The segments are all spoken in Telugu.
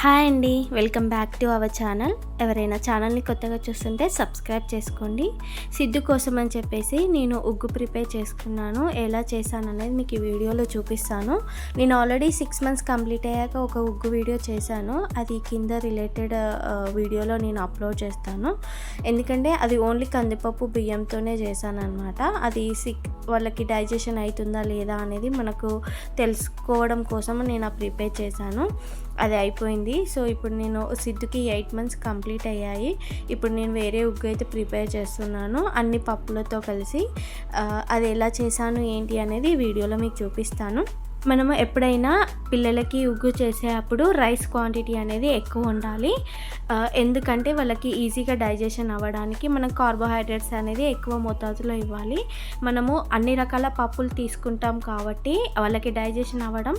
హాయ్ అండి. Welcome back to our channel. ఎవరైనా ఛానల్ని కొత్తగా చూస్తుంటే సబ్స్క్రైబ్ చేసుకోండి. సిద్ధు కోసం అని చెప్పేసి నేను ఉగ్గు ప్రిపేర్ చేసుకున్నాను. ఎలా చేశాను అనేది మీకు ఈ వీడియోలో చూపిస్తాను. నేను ఆల్రెడీ సిక్స్ మంత్స్ కంప్లీట్ అయ్యాక ఒక ఉగ్గు వీడియో చేశాను. అది కింద రిలేటెడ్ వీడియోలో నేను అప్లోడ్ చేస్తాను. ఎందుకంటే అది ఓన్లీ కందిపప్పు బియ్యంతోనే చేశాను అనమాట అది సిక్ వాళ్ళకి డైజెషన్ అవుతుందా లేదా అనేది మనకు తెలుసుకోవడం కోసం నేను ఆ ప్రిపేర్ చేశాను. అది అయిపోయింది. సో ఇప్పుడు నేను సిద్ధుకి ఎయిట్ మంత్స్ కంప్లీట్ అయ్యాయి. ఇప్పుడు నేను వేరే ఉగ్గు అయితే ప్రిపేర్ చేస్తున్నాను. అన్ని పప్పులతో కలిసి అది ఎలా చేశాను ఏంటి అనేది వీడియోలో మీకు చూపిస్తాను. మనము ఎప్పుడైనా పిల్లలకి ఉగ్గు చేసేటప్పుడు రైస్ క్వాంటిటీ అనేది ఎక్కువ ఉండాలి. ఎందుకంటే వాళ్ళకి ఈజీగా డైజెషన్ అవ్వడానికి మనం కార్బోహైడ్రేట్స్ అనేది ఎక్కువ మోతాదులో ఇవ్వాలి. మనము అన్ని రకాల పప్పులు తీసుకుంటాం కాబట్టి వాళ్ళకి డైజెషన్ అవ్వడం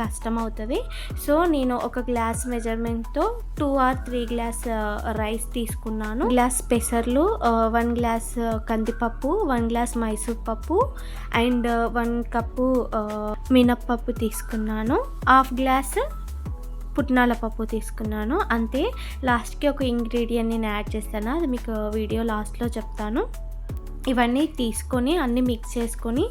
కష్టం అవుతుంది సో నేను ఒక glass మెజర్మెంట్తో two or three glass rice తీసుకున్నాను. గ్లాస్ పెసర్లు వన్ గ్లాస్ కందిపప్పు వన్ గ్లాస్ మైసూర్ పప్పు అండ్ వన్ కప్పు మినప్పప్పు తీసుకున్నాను. హాఫ్ గ్లాస్ పుట్నాల పప్పు తీసుకున్నాను. అంతే లాస్ట్కి ఒక ఇంగ్రీడియంట్ నేను యాడ్ చేస్తాను. అది మీకు వీడియో లాస్ట్లో చెప్తాను. ఇవన్నీ తీసుకొని అన్నీ మిక్స్ చేసుకొని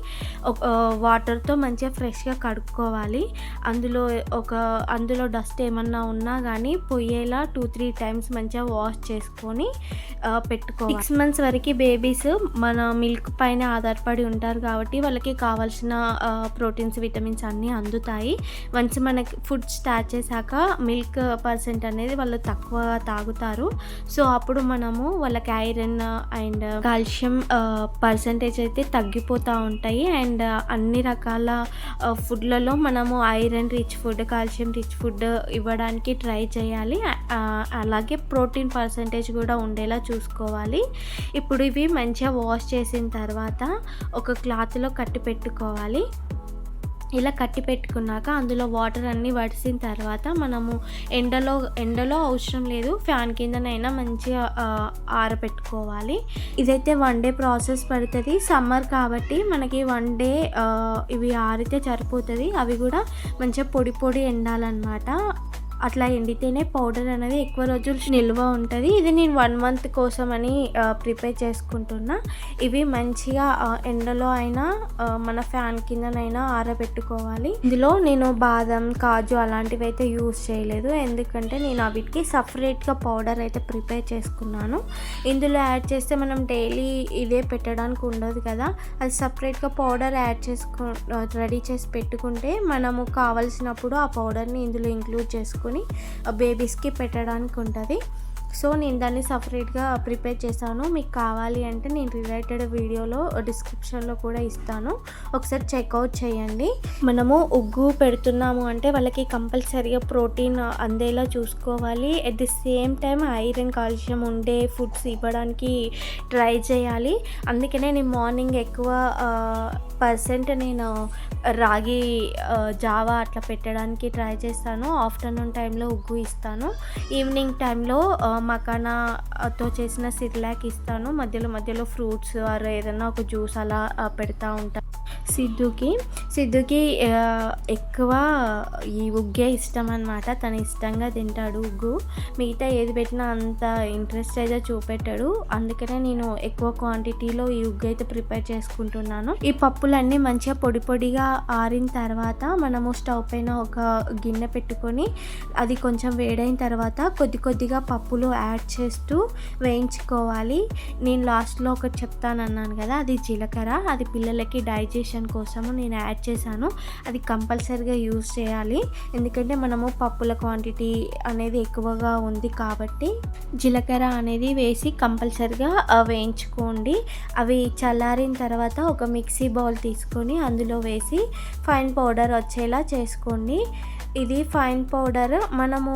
ఒక వాటర్తో మంచిగా ఫ్రెష్గా కడుక్కోవాలి. అందులో ఒక అందులో డస్ట్ ఏమన్నా ఉన్నా కానీ పొయ్యేలా టూ త్రీ టైమ్స్ మంచిగా వాష్ చేసుకొని పెట్టుకోవాలి. సిక్స్ మంత్స్ వరకు బేబీస్ మన మిల్క్ పైన ఆధారపడి ఉంటారు కాబట్టి వాళ్ళకి కావాల్సిన ప్రోటీన్స్ విటమిన్స్ అన్నీ అందుతాయి. వన్స్ మనకి ఫుడ్ స్టార్ట్ చేశాక మిల్క్ పర్సెంట్ అనేది వాళ్ళు తక్కువ తాగుతారు. సో అప్పుడు మనము వాళ్ళకి ఐరన్ అండ్ కాల్షియం పర్సంటేజ్ అయితే తగ్గిపోతూ ఉంటాయి. అండ్ అన్ని రకాల ఫుడ్లలో మనము iron rich food calcium rich food ఇవ్వడానికి ట్రై చేయాలి. అలాగే ప్రోటీన్ పర్సంటేజ్ కూడా ఉండేలా చూసుకోవాలి. ఇప్పుడు ఇవి మంచిగా వాష్ చేసిన తర్వాత ఒక క్లాత్లో కట్టి పెట్టుకోవాలి. ఇలా కట్టి పెట్టుకున్నాక అందులో వాటర్ అన్నీ వడిసిన తర్వాత మనము ఎండలో ఎండలో అవసరం లేదు. ఫ్యాన్ కిందనైనా మంచిగా ఆరబెట్టుకోవాలి. ఇదైతే వన్ డే ప్రాసెస్ పడుతుంది. సమ్మర్ కాబట్టి మనకి వన్ డే ఇవి ఆరితే సరిపోతుంది. అవి కూడా మంచిగా పొడి పొడి ఎండాలన్నమాట. అట్లా ఎండితేనే పౌడర్ అనేది ఎక్కువ రోజులు నిల్వ ఉంటుంది. ఇది నేను వన్ మంత్ కోసం అని ప్రిపేర్ చేసుకుంటున్నా. ఇవి మంచిగా ఎండలో అయినా మన ఫ్యాన్ కిందనైనా ఆరబెట్టుకోవాలి. ఇందులో నేను బాదం కాజు అలాంటివి అయితే యూస్ చేయలేదు. ఎందుకంటే నేను వీటికి సపరేట్గా పౌడర్ అయితే ప్రిపేర్ చేసుకున్నాను. ఇందులో యాడ్ చేస్తే మనం డైలీ ఇదే పెట్టడానికి ఉండదు కదా. అది సపరేట్గా పౌడర్ యాడ్ చేసుకు రెడీ చేసి పెట్టుకుంటే మనము కావలసినప్పుడు ఆ పౌడర్ని ఇందులో ఇంక్లూడ్ చేసుకొని బేబీస్కి పెట్టడానికి ఉంటుంది. సో నేను దాన్ని సపరేట్గా ప్రిపేర్ చేశాను. మీకు కావాలి అంటే నేను రిలేటెడ్ వీడియోలో డిస్క్రిప్షన్లో కూడా ఇస్తాను. ఒకసారి చెక్అవుట్ చేయండి. మనము ఉగ్గు పెడుతున్నాము అంటే వాళ్ళకి కంపల్సరీగా ప్రోటీన్ అందేలా చూసుకోవాలి. At the same time iron calcium ఉండే ఫుడ్స్ ఇవ్వడానికి ట్రై చేయాలి. అందుకనే నేను మార్నింగ్ ఎక్కువ పర్సెంట్ నేను రాగి జావా అట్లా పెట్టడానికి ట్రై చేస్తాను. ఆఫ్టర్నూన్ టైంలో ఉగ్గు ఇస్తాను. ఈవినింగ్ టైంలో మకానాతో చేసిన సిర్లాక్ ఇస్తాను. మధ్యలో మధ్యలో ఫ్రూట్స్ ఆర్ ఏదైనా ఒక జ్యూస్ అలా పెడతా ఉంటాను సిద్ధుకి. సిద్ధుకి ఎక్కువ ఈ ఉగ్గే ఇష్టం అనమాట తను ఇష్టంగా తింటాడు ఉగ్గు. మిగతా ఏది పెట్టినా అంత ఇంట్రెస్ట్ అయితే చూపెట్టాడు. అందుకనే నేను ఎక్కువ క్వాంటిటీలో ఈ ఉగ్గు అయితే ప్రిపేర్ చేసుకుంటున్నాను. ఈ పప్పులన్నీ మంచిగా పొడి పొడిగా ఆరిన తర్వాత మనము స్టవ్ పైన ఒక గిన్నె పెట్టుకొని అది కొంచెం వేడైన తర్వాత కొద్ది కొద్దిగా పప్పులు యాడ్ చేస్తూ వేయించుకోవాలి. నేను లాస్ట్లో ఒకటి చెప్తాను అన్నాను కదా అది జీలకర్ర. అది పిల్లలకి డైజెషన్ కోసము నేను యాడ్ చేశాను. అది కంపల్సరీగా యూస్ చేయాలి. ఎందుకంటే మనము పప్పుల క్వాంటిటీ అనేది ఎక్కువగా ఉంది కాబట్టి జీలకర్ర అనేది వేసి కంపల్సరిగా వేయించుకోండి. అవి చల్లారిన తర్వాత ఒక మిక్సీ బౌల్ తీసుకొని అందులో వేసి ఫైన్ పౌడర్ వచ్చేలా చేసుకోండి. ఇది ఫైన్ పౌడర్ మనము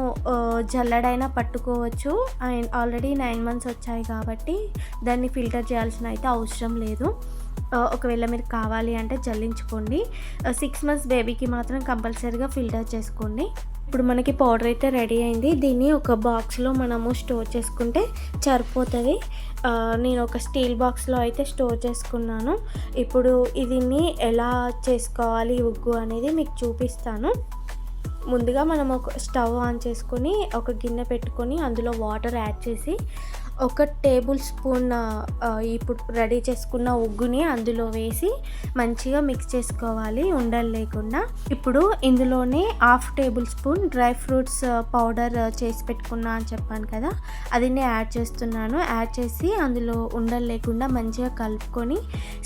జల్లడైనా పట్టుకోవచ్చు. అండ్ ఆల్రెడీ నైన్ మంత్స్ వచ్చాయి కాబట్టి దాన్ని ఫిల్టర్ చేయాల్సిన అయితే అవసరం లేదు. ఒకవేళ మీరు కావాలి అంటే జల్లించుకోండి. సిక్స్ మంత్స్ బేబీకి మాత్రం కంపల్సరీగా ఫిల్టర్ చేసుకోండి. ఇప్పుడు మనకి పౌడర్ అయితే రెడీ అయింది. దీన్ని ఒక బాక్స్లో మనము స్టోర్ చేసుకుంటే సరిపోతుంది. నేను ఒక స్టీల్ బాక్స్లో అయితే స్టోర్ చేసుకున్నాను. ఇప్పుడు దీన్ని ఎలా చేసుకోవాలి ఉగ్గు అనేది మీకు చూపిస్తాను. ముందుగా మనం ఒక స్టవ్ ఆన్ చేసుకొని ఒక గిన్నె పెట్టుకొని అందులో వాటర్ యాడ్ చేసి ఒక టేబుల్ స్పూన్ ఇప్పుడు రెడీ చేసుకున్న ఉగ్గుని అందులో వేసి మంచిగా మిక్స్ చేసుకోవాలి ఉండలు లేకుండా. ఇప్పుడు ఇందులోనే half tablespoon dry fruits powder చేసి పెట్టుకున్నా అని చెప్పాను కదా. అది నేను యాడ్ చేస్తున్నాను. యాడ్ చేసి అందులో ఉండలు లేకుండా మంచిగా కలుపుకొని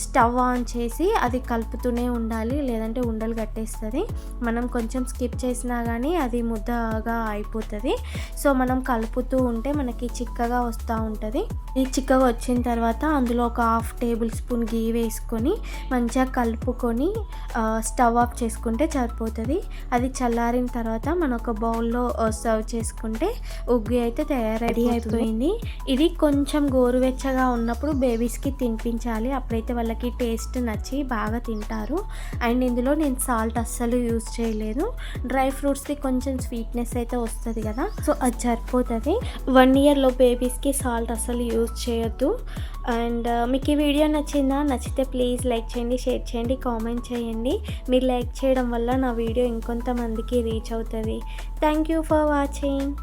స్టవ్ ఆన్ చేసి అది కలుపుతూనే ఉండాలి లేదంటే ఉండలు కట్టేస్తుంది. మనం కొంచెం స్కిప్ చేసినా కానీ అది ముద్దగా అయిపోతుంది. సో మనం కలుపుతూ ఉంటే మనకి చిక్కగా వస్తూ ఉంటుంది ఈ చిక్కగా వచ్చిన తర్వాత అందులో ఒక హాఫ్ టేబుల్ స్పూన్ గీ వేసుకొని మంచిగా కలుపుకొని స్టవ్ ఆఫ్ చేసుకుంటే సరిపోతుంది. అది చల్లారిన తర్వాత మనం ఒక బౌల్లో సర్వ్ చేసుకుంటే ఉగ్గు అయితే తయారు అయిపోయింది. ఇది కొంచెం గోరువెచ్చగా ఉన్నప్పుడు బేబీస్కి తినిపించాలి. అప్పుడైతే వాళ్ళకి టేస్ట్ నచ్చి బాగా తింటారు. అండ్ ఇందులో నేను సాల్ట్ అస్సలు యూజ్ చేయలేదు. డ్రై ఫ్రూట్స్ది కొంచెం స్వీట్నెస్ అయితే వస్తుంది కదా. సో అది సరిపోతుంది. వన్ ఇయర్లో బేబీస్కి సాల్ట్ అస్సలు యూజ్ చేయొద్దు. అండ్ uh, మీకు ఈ వీడియో నచ్చిందా? నచ్చితే ప్లీజ్ లైక్ చేయండి షేర్ చేయండి కామెంట్ చేయండి. మీరు లైక్ చేయడం వల్ల నా వీడియో ఇంకొంతమందికి రీచ్ అవుతుంది. Thank you for watching